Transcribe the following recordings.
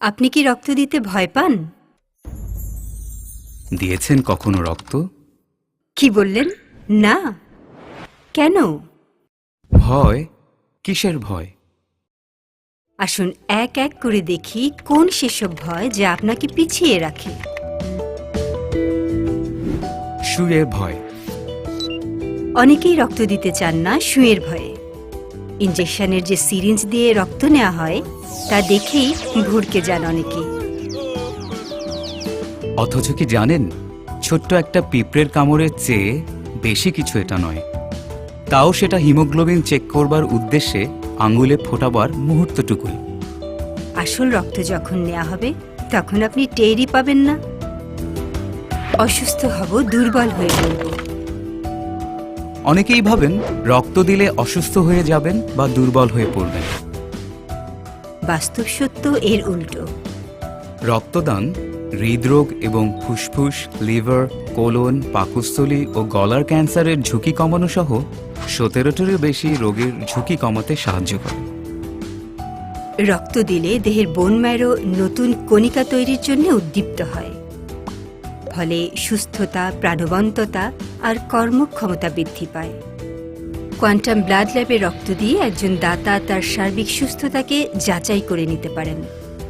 আপনি কি রক্ত দিতে ভয় পান? দিয়েছেন কখনো রক্ত? কি বললেন? না। কেন? ভয়? কিসের ভয়? আসুন এক এক করে দেখি কোন সেসব ভয় যা আপনাকে পিছিয়ে রাখে। শুয়ের ভয়। অনেকেই রক্ত দিতে চান না সুঁয়ের ভয়ে। ইঞ্জেকশনের যে সিরিঞ্জ দিয়ে রক্ত নেওয়া হয় তা দেখেই ভুরকে যান অনেকে। অথচ কি জানেন ছোট্ট একটা পিঁপড়ের কামড়ের চেয়ে বেশি কিছু এটা নয়। তাও সেটা হিমোগ্লোবিন চেক করবার উদ্দেশ্যে আঙ্গুলে ফোটাবার মুহূর্তটুকুই। আসল রক্ত যখন নেওয়া হবে তখন আপনি টেরই পাবেন না। অসুস্থ হব দুর্বল হয়ে পড়ব। অনেকেই ভাবেন রক্ত দিলে অসুস্থ হয়ে যাবেন বা দুর্বল হয়ে পড়বেন। বাস্তব সত্য এর উল্টো। রক্তদান হৃদরোগ এবং ফুসফুস লিভার কোলন পাকস্থলী ও গলার ক্যান্সারের ঝুঁকি কমানো সহ সতেরোটিরও বেশি রোগের ঝুঁকি কমাতে সাহায্য করে। রক্ত দিলে দেহের বোন ম্যারো নতুন কণিকা তৈরির জন্য উদ্দীপ্ত হয়। ফলে সুস্থতা, প্রাণবন্ততা আর কর্মক্ষমতা বৃদ্ধি পায়। কোয়ান্টাম ব্লাড ল্যাবে রক্ত দিয়ে একজন দাতা তার সার্বিক সুস্থতাকে যাচাই করে নিতে পারেন।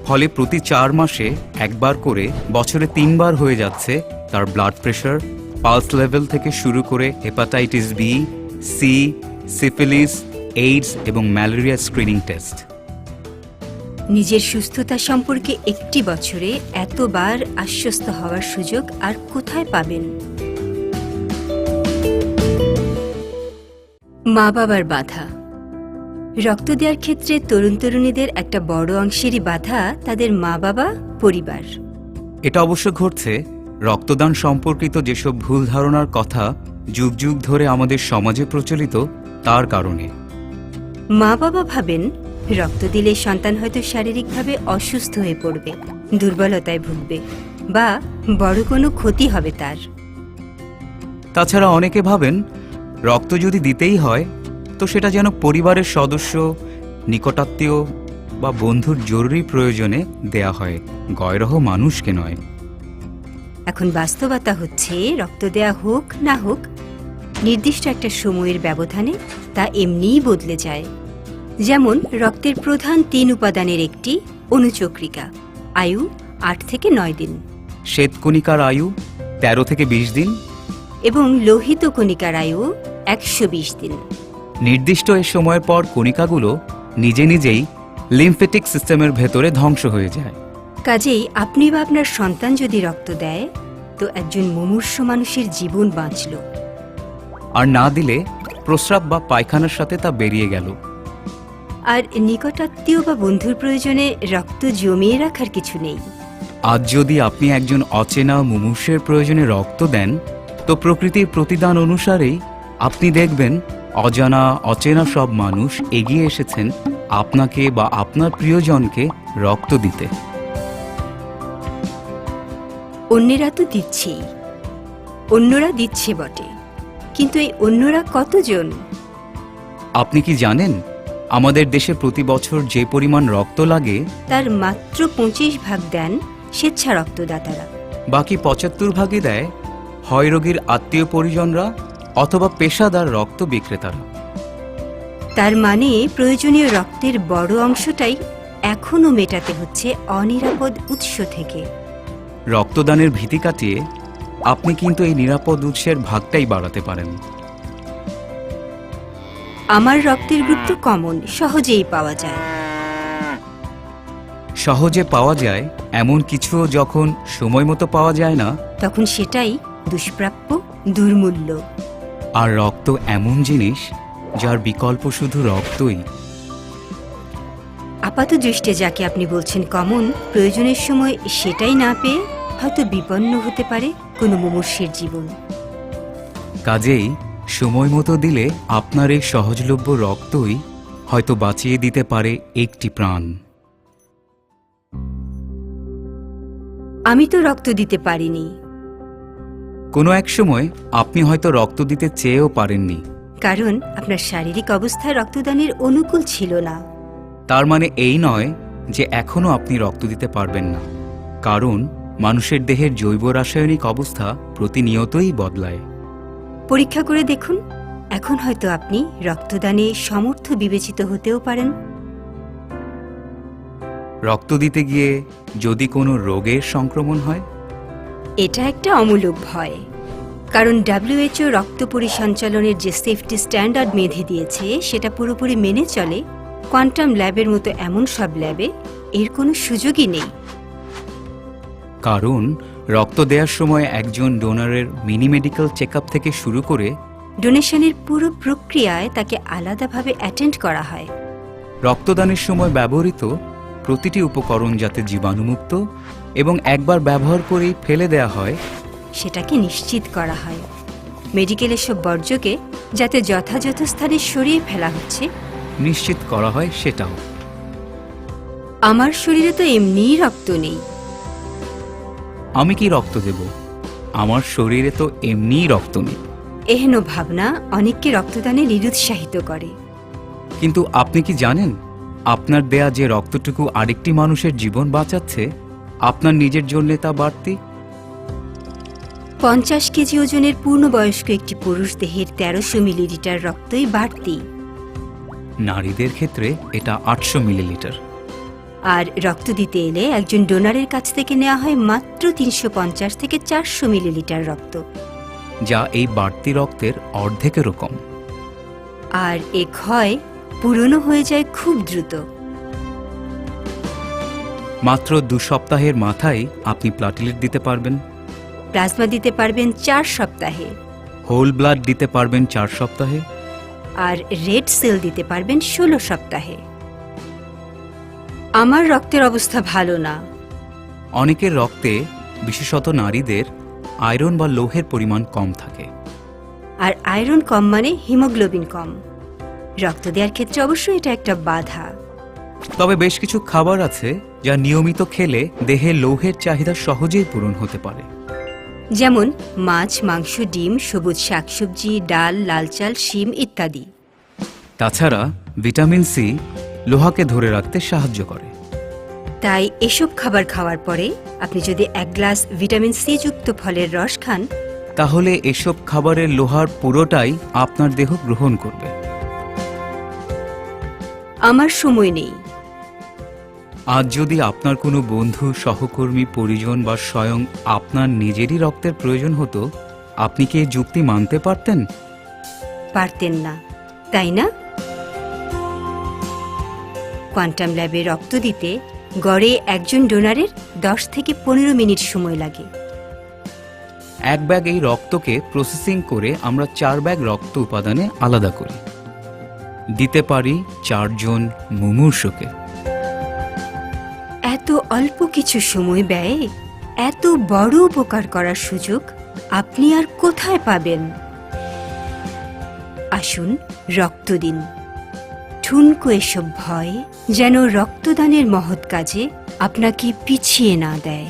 ফলে প্রতি চার মাসে একবার করে বছরে তিনবার হয়ে যাচ্ছে তার ব্লাড প্রেশার, পালস লেভেল থেকে শুরু করে hepatitis B, C, syphilis, AIDS এবং ম্যালেরিয়া স্ক্রিনিং টেস্ট। নিজের সুস্থতা সম্পর্কে একটি বছরে এতবার আশ্বস্ত হওয়ার সুযোগ আর কোথায় পাবেন? মা বাবার বাধা। রক্ত দেওয়ার ক্ষেত্রে তরুণ তরুণীদের একটা বড় অংশেরই বাধা তাদের মা বাবা পরিবার। এটা অবশ্য ঘটছে। রক্তদান সম্পর্কিত যেসব ভুল ধারণার কথা যুগ যুগ ধরে আমাদের সমাজে প্রচলিত তার কারণে। মা বাবা ভাবেন রক্ত দিলে সন্তান হয়তো শারীরিকভাবে অসুস্থ হয়ে পড়বে দুর্বলতায় ভুগবে বা বড় কোনো ক্ষতি হবে তার। তাছাড়া অনেকে ভাবেন রক্ত যদি দিতেই হয় তো সেটা যেন পরিবারের সদস্য নিকটাত্মীয় বা বন্ধুর জরুরি প্রয়োজনে দেয়া হয় গয়রহ মানুষকে নয়। এখন বাস্তবতা হচ্ছে রক্ত দেয়া হোক না হোক নির্দিষ্ট একটা সময়ের ব্যবধানে তা এমনিই বদলে যায়। যেমন রক্তের প্রধান তিন উপাদানের একটি অনুচক্রিকা। আয়ু আট থেকে নয় দিন। শ্বেতকণিকার আয়ু তেরো থেকে বিশ দিন। এবং লোহিত কণিকার আয়ু একশো বিশ দিন। নির্দিষ্ট এ সময়ের পর কণিকাগুলো নিজে নিজেই লিম্ফেটিক সিস্টেমের ভেতরে ধ্বংস হয়ে যায়। কাজেই আপনি বা আপনার সন্তান যদি রক্ত দেয় তো একজন মুমূর্ষ মানুষের জীবন বাঁচল। আর না দিলে প্রস্রাব বা পায়খানার সাথে তা বেরিয়ে গেল। আর নিকটাত্মীয় বা বন্ধুর প্রয়োজনে রক্ত জমিয়ে রাখার কিছু নেই। আজ যদি আপনি একজন অচেনা মুমূর্ষের প্রয়োজনে রক্ত দেন তো প্রকৃতির প্রতিদান অনুসারেই আপনি দেখবেন অজানা অচেনা সব মানুষ এগিয়ে এসেছেন আপনাকে বা আপনার প্রিয়জনকে রক্ত দিতে। অন্যেরা তো দিচ্ছেই অন্যরা দিচ্ছে বটে কিন্তু এই অন্যরা কতজন? আপনি কি জানেন আমাদের দেশে প্রতি বছর যে পরিমাণ রক্ত লাগে তার মাত্র পঁচিশ ভাগ দেন স্বেচ্ছা রক্তদাতারা। বাকি পঁচাত্তর ভাগে দেয় হয় রোগীর আত্মীয় পরিজনরা অথবা পেশাদার রক্ত বিক্রেতারা। তার মানে প্রয়োজনীয় রক্তের বড় অংশটাই এখনও মেটাতে হচ্ছে অনিরাপদ উৎস থেকে। রক্তদানের ভীতি কাটিয়ে আপনি কিন্তু এই নিরাপদ উৎসের ভাগটাই বাড়াতে পারেন। আমার রক্তের গ্রুপ তো কমন সহজেই পাওয়া যায়। সহজে পাওয়া যায় এমন কিছু যখন সময় মতো পাওয়া যায় না। তখন সেটাই দুষ্প্রাপ্য দুর্মূল্য। আর রক্ত এমন জিনিস যার বিকল্প শুধু রক্তই। আপাত দৃষ্টে যাকে আপনি বলছেন কমন প্রয়োজনের সময় সেটাই না পেয়ে হয়তো বিপন্ন হতে পারে কোনো মুমূর্ষের জীবন। কাজেই সময় মতো দিলে আপনার এই সহজলভ্য রক্তই হয়তো বাঁচিয়ে দিতে পারে একটি প্রাণ। আমি তো রক্ত দিতে পারিনি। কোনো এক সময় আপনি হয়তো রক্ত দিতে চেয়েও পারেননি। কারণ আপনার শারীরিক অবস্থা রক্তদানের অনুকূল ছিল না। তার মানে এই নয় যে এখনও আপনি রক্ত দিতে পারবেন না। কারণ মানুষের দেহের জৈব রাসায়নিক অবস্থা প্রতিনিয়তই বদলায়। পরীক্ষা করে দেখুন। এখন হয়তো আপনি রক্তদানে সমর্থ বিবেচিত হতেও পারেন। রক্ত দিতে গিয়ে যদি কোনো রোগের সংক্রমণ হয়? এটা একটা অমূলক ভয়। কারণ ডাব্লিউএইচও রক্ত পরিসঞ্চালনের যে সেফটি স্ট্যান্ডার্ড মেধে দিয়েছে সেটা পুরোপুরি মেনে চলে। কোয়ান্টাম ল্যাবের মতো এমন সব ল্যাবে এর কোনো সুযোগই নেই। কারণ রক্ত দেওয়ার সময় একজন ডোনারের মিনি মেডিকেল চেক থেকে শুরু করে ডোনেশনের পুরো প্রক্রিয়ায় তাকে আলাদাভাবে অ্যাটেন্ড করা হয়। রক্তদানের সময় ব্যবহৃত প্রতিটি উপকরণ যাতে জীবাণুমুক্ত এবং একবার ব্যবহার করেই ফেলে দেওয়া হয়। সেটাকে নিশ্চিত করা হয়। মেডিকেলের সব বর্জ্যকে যাতে যথাযথ স্থানে সরিয়ে ফেলা হচ্ছে। নিশ্চিত করা হয় সেটাও। আমার শরীরে তো এমনিই রক্ত নেই। আমি কি রক্ত দেব? আমার শরীরে তো এমনিই রক্ত নেই। এহেন ভাবনা অনেককে রক্তদানে নিরুৎসাহিত করে। কিন্তু আপনি কি জানেন আপনার দেয়া যে রক্তটুকু আরেকটি মানুষের জীবন বাঁচাচ্ছে আপনার নিজের জন্য তা বাড়তি? পঞ্চাশ কেজি ওজনের পূর্ণবয়স্ক একটি পুরুষ দেহের তেরোশো মিলিলিটার রক্তই বাড়তি। নারীদের ক্ষেত্রে এটা আটশো মিলিলিটার। আর রক্ত দিতে এলে একজন ডোনারের কাছ থেকে নেওয়া হয় মাত্র তিনশো পঞ্চাশ থেকে চারশো মিলিলিটার রক্ত। যা এই বাড়তি রক্তের অর্ধেকেরও কম আর এ ক্ষয় পুরনো হয়ে যায় খুব দ্রুত। মাত্র দু সপ্তাহের মাথায় আপনি প্লাটিলেট দিতে পারবেন। প্লাজমা দিতে পারবেন চার সপ্তাহে। হোল ব্লাড দিতে পারবেন চার সপ্তাহে। আর রেড সেল দিতে পারবেন ষোলো সপ্তাহে। আমার রক্তের অবস্থা ভালো না। অনেকের রক্তে বিশেষত নারীদের আয়রন বা লৌহের পরিমাণ কম থাকে। আর আয়রন কম মানে হিমোগ্লোবিন কম। রক্ত দেওয়ার ক্ষেত্রে অবশ্যই এটা একটা বাধা। তবে বেশ কিছু খাবার আছে যা নিয়মিত খেলে দেহে লৌহের চাহিদা সহজেই পূরণ হতে পারে। যেমন মাছ মাংস ডিম সবুজ শাকসবজি ডাল লাল চাল শিম ইত্যাদি। তাছাড়া ভিটামিন সি লোহাকে ধরে রাখতে সাহায্য করে। তাই এসব খাবার খাওয়ার পরে আপনি যদি এক গ্লাস ভিটামিন সি যুক্ত ফলের রস খান তাহলে এসব খাবারের লোহার পুরোটাই আপনার দেহ গ্রহণ করবে। আমার সময় নেই। আজ যদি আপনার কোনো বন্ধু সহকর্মী পরিজন বা স্বয়ং আপনার নিজেরই রক্তের প্রয়োজন হতো আপনি কি এই যুক্তি মানতে পারতেন? পারতেন না তাই না? কোয়ান্টাম ল্যাবে রক্ত দিতে গড়ে একজন ডোনারের দশ থেকে পনেরো মিনিট সময় লাগে। এক ব্যাগ এই রক্তকে প্রসেসিং করে আমরা চার ব্যাগ রক্ত উপাদানে আলাদা করি। দিতে পারি চারজন মুমূর্ষকে। এত অল্প কিছু সময় ব্যয়ে এত বড় উপকার করার সুযোগ আপনি আর কোথায় পাবেন? আসুন রক্ত দিন। ঠুনকো এসব ভয় যেন রক্তদানের মহৎ কাজে আপনাকে পিছিয়ে না দেয়।